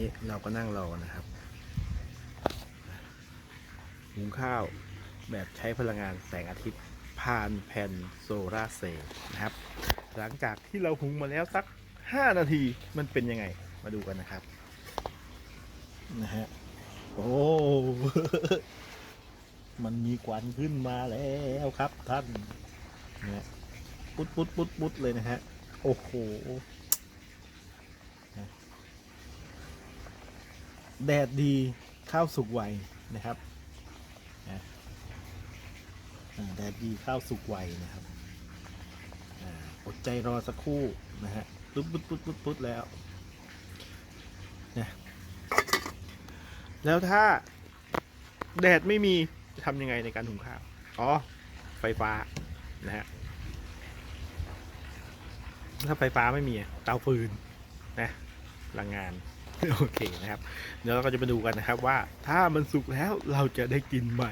นี้เราก็นั่งรอนะครับหุงข้าวแบบใช้พลังงานแสงอาทิตย์ผ่านแผ่นโซลาร์เซลล์นะครับ หลังจากที่เราหุงมาแล้วสัก 5 นาทีมันเป็นยังไงมาดูกันนะครับนะฮะโอ้มันมีควันขึ้นมาแล้วครับท่านนี่ยปุ๊ดปุ๊ดปุ๊ดปุ๊ดเลยนะฮะโอ้โหนะ แดดดีข้าวสุกไวนะครับแดดดีข้าวสุกไวนะครับอดใจรอสักครู่นะฮะปุ๊ดปุ๊ดปุ๊ดปุ๊ดปุ๊ดแล้วนะแล้วถ้าแดดไม่มีจะทำยังไงในการหุงข้าว อ๋อ ไฟฟ้านะฮะถ้าไฟฟ้าไม่มีเตาฟืนนะพลังงาน โอเคนะครับ เดี๋ยวเราก็จะมาดูกันนะครับว่าถ้ามันสุกแล้วเราจะได้กินไหม